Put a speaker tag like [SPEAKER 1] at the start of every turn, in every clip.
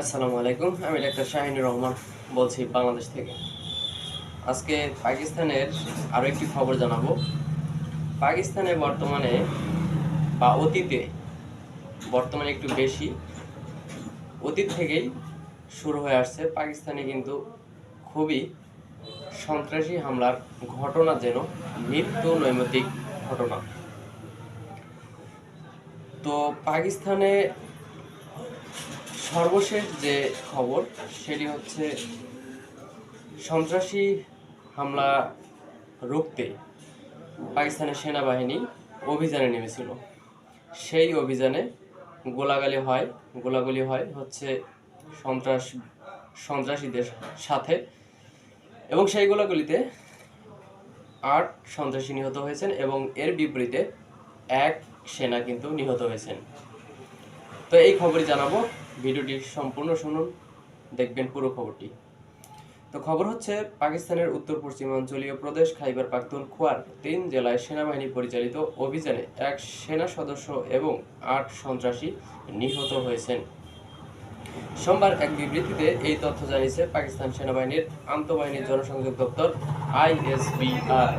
[SPEAKER 1] আসসালামু আলাইকুম, আমি ডাক্তার শাহিনুর রহমান বলছি বাংলাদেশ থেকে। আজকে পাকিস্তানের আরও একটি খবর জানাব। পাকিস্তানে বর্তমানে বা অতীতে, বর্তমানে একটু বেশি, অতীত থেকেই শুরু হয়ে আসছে পাকিস্তানে কিন্তু খুবই সন্ত্রাসী হামলার ঘটনা যেন নিত্য নৈমিত্তিক ঘটনা। তো পাকিস্তানে সর্বশেষ যে খবর, সেটি হচ্ছে সন্ত্রাসী হামলা রুখতে পাকিস্তানের সেনাবাহিনী অভিযানে নেমেছিল। সেই অভিযানে গোলাগালি হয়, গোলাগুলি হয় হচ্ছে সন্ত্রাস, সন্ত্রাসীদের সাথে এবং সেই গোলাগুলিতে আট সন্ত্রাসী নিহত হয়েছেন এবং এর বিপরীতে এক সেনা কিন্তু নিহত হয়েছেন। তো এই খবরই জানাব। ভিডিওটি সম্পূর্ণ শুনুন, দেখবেন পুরো খবরটি। তো খবর হচ্ছে, পাকিস্তানের উত্তর পশ্চিমাঞ্চলীয় প্রদেশ খাইবার পাখতুনখোয়ার তিন জেলায় সেনাবাহিনী পরিচালিত অভিযানে এক সেনা সদস্য এবং আট সন্ত্রাসী নিহত হয়েছেন। সোমবার এক বিবৃতিতে এই তথ্য জানিয়েছে পাকিস্তান সেনাবাহিনীর আন্তঃবাহিনী জনসংযোগ দপ্তর আইএসবিআর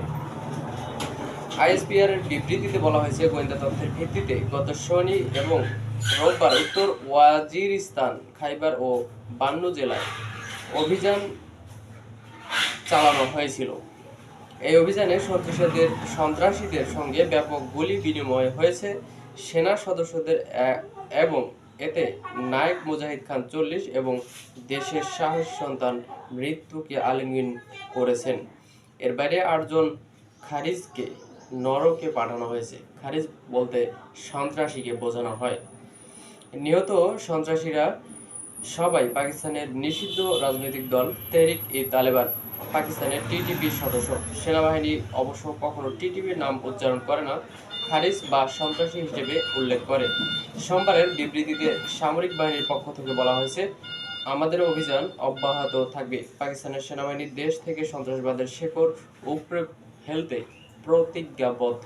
[SPEAKER 1] আইএসপিআর এর বিবৃতিতে বলা হয়েছে, গোয়েন্দা তথ্যের ভিত্তিতে গত শনি এবং রোববার উত্তর ওয়াজিরিস্তান, খাইবার ও বান্নু জেলায় অভিযান চালানো হয়েছিল। এই অভিযানে সন্ত্রাসীদের সন্ত্রাসীদের সঙ্গে ব্যাপক গুলি বিনিময় হয়েছে। সেনা সদস্যদের এবং এতে নায়ক মুজাহিদ খান চল্লিশ এবং দেশের সাহস সন্তান মৃত্যুকে আলিঙ্গন করেছেন। এর বাইরে আটজন খারিজকে নরকে পাঠানো হয়েছে। খারিজ বলতে সন্ত্রাসীকে বোঝানো হয়। নিহত সন্ত্রাসীরা সবাই পাকিস্তানের নিষিদ্ধ রাজনৈতিক দল তেহরিক ই তালেবান, পাকিস্তানের টিটিপির সদস্য। সেনাবাহিনী অবশ্য কখনো টিটিপির নাম উচ্চারণ করে না, খারিজ বা সন্ত্রাসী হিসেবে উল্লেখ করে। সোমবারের বিবৃতিতে সামরিক বাহিনীর পক্ষ থেকে বলা হয়েছে, আমাদের অভিযান অব্যাহত থাকবে। পাকিস্তানের সেনাবাহিনী দেশ থেকে সন্ত্রাসবাদের শেকড় উপড়ে ফেলতে প্রতিজ্ঞাবদ্ধ।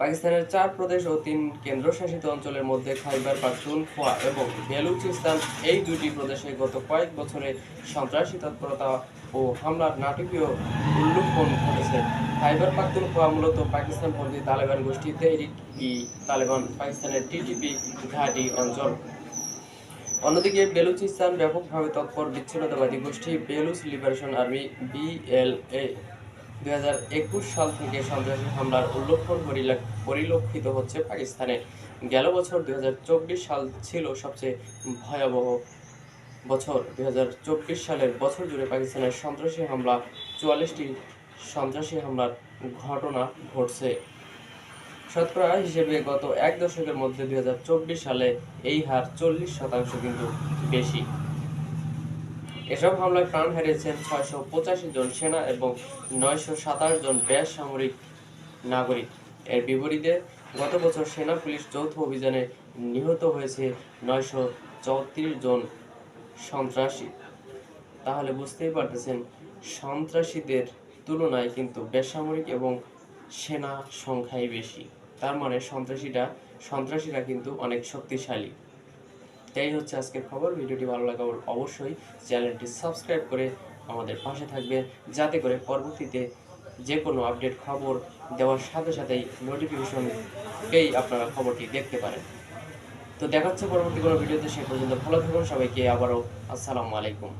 [SPEAKER 1] পাকিস্তানের চার প্রদেশ ও তিন কেন্দ্রশাসিত অঞ্চলের মধ্যে খাইবার পাখতুনখোয়া এবং বেলুচিস্তান এই দুটি প্রদেশে গত কয়েক বছরে সন্ত্রাসী তৎপরতা ও হামলার নাটকীয় উল্লুক্ষণ ঘটেছে। খাইবার পাখতুনখোয়া মূলত পাকিস্তান পন্থী তালেবান গোষ্ঠী তেহরিক ই তালেবান পাকিস্তানের টিটিপি ঘাঁটি অঞ্চল? অন্যদিকে বেলুচিস্তান ব্যাপকভাবে তৎপর বিচ্ছিন্নতাবাদী গোষ্ঠী বেলুচ লিবারেশন আর্মি, বিএলএ দুই হাজার একুশ সাল থেকে সন্ত্রাসী হামলার উল্লক্ষণ পরিলাক- পরিলক্ষিত হচ্ছে পাকিস্তানে। গেল বছর দুই হাজার চব্বিশ সাল ছিল সবচেয়ে ভয়াবহ বছর। দুই হাজার চব্বিশ সালের বছর জুড়ে পাকিস্তানের সন্ত্রাসী হামলা, চুয়াল্লিশটি সন্ত্রাসী হামলার ঘটনা ঘটছে। শতকরা হিসেবে গত এক দশকের মধ্যে দুই হাজার চব্বিশ সালে এই হার চল্লিশ শতাংশ কিন্তু বেশি। এসব হামলায় প্রাণ হারিয়েছেন ছয়শো পঁচাশি জন সেনা এবং নয়শো সাতাশ জন বেসামরিক নাগরিক। এর বিপরীতে গত বছর সেনা পুলিশ যৌথ অভিযানে নিহত হয়েছে নয়শো চৌত্রিশ জন সন্ত্রাসী। তাহলে বুঝতেই পারতেছেন, সন্ত্রাসীদের তুলনায় কিন্তু বেসামরিক এবং সেনা সংখ্যাই বেশি। তার মানে সন্ত্রাসীরা সন্ত্রাসীরা কিন্তু অনেক শক্তিশালী। এই হচ্ছে আজকের খবর। ভিডিওটি ভালো লাগা অবশ্যই চ্যানেলটি সাবস্ক্রাইব করে আমাদের পাশে থাকবে, যাতে করে পরবর্তীতে যে কোনো আপডেট খবর দেওয়ার সাথে সাথেই নোটিফিকেশন পেয়ে আপনারা খবরটি দেখতে পারেন। তো দেখাচ্ছে পরবর্তী কোনো ভিডিওতে, সে পর্যন্ত ভালো থাকুন সবাইকে, আবারও আসসালামু আলাইকুম।